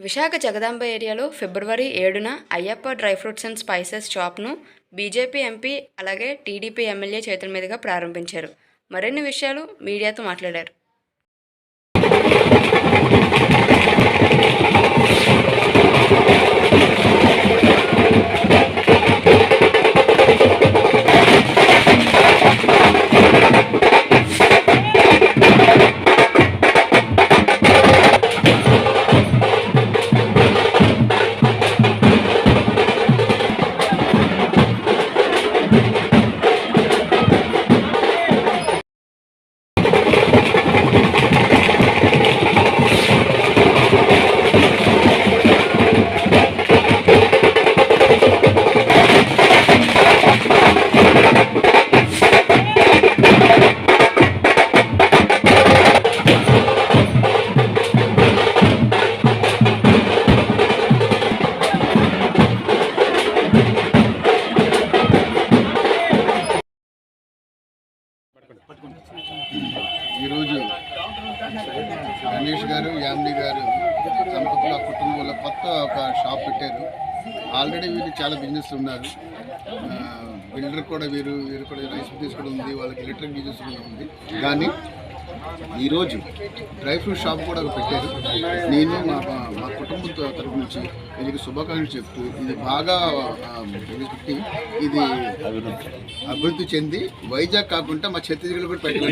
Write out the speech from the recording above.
విశాఖ జగదాంబ ఏరియాలో ఫిబ్రవరి ఏడున Ayyappa dry fruits and spices షాప్ను BJP MP అలాగే టీడీపీ ఎమ్మెల్యే చేతుల మీదుగా ప్రారంభించారు. మరిన్ని విషయాలు మీడియాతో మాట్లాడారు. ఈరోజు గణేష్ గారు యామిని గారు దంపతుల కుటుంబంలో కొత్త ఒక షాప్ పెట్టారు. ఆల్రెడీ వీళ్ళు చాలా బిజినెస్ ఉన్నారు. బిల్డర్ కూడా వీరు వీరు కూడా రైస్ బిజినెస్ కూడా ఉంది వాళ్ళకి ఎలక్ట్రిక్ బిజినెస్ కూడా ఉంది. కానీ ఈరోజు డ్రై ఫ్రూట్ షాప్ కూడా పెట్టారు. నేను మా మా- కుటుంబంతో తరపు నుంచి వీళ్ళకి శుభాకాంక్షలు చెప్తూ ఇది బాగా ఇది పెట్టి ఇది అభివృద్ధి చెంది వైజాగ్ కాకుండా మా ఛత్తీస్గఢ్ కూడా పెట్టాలి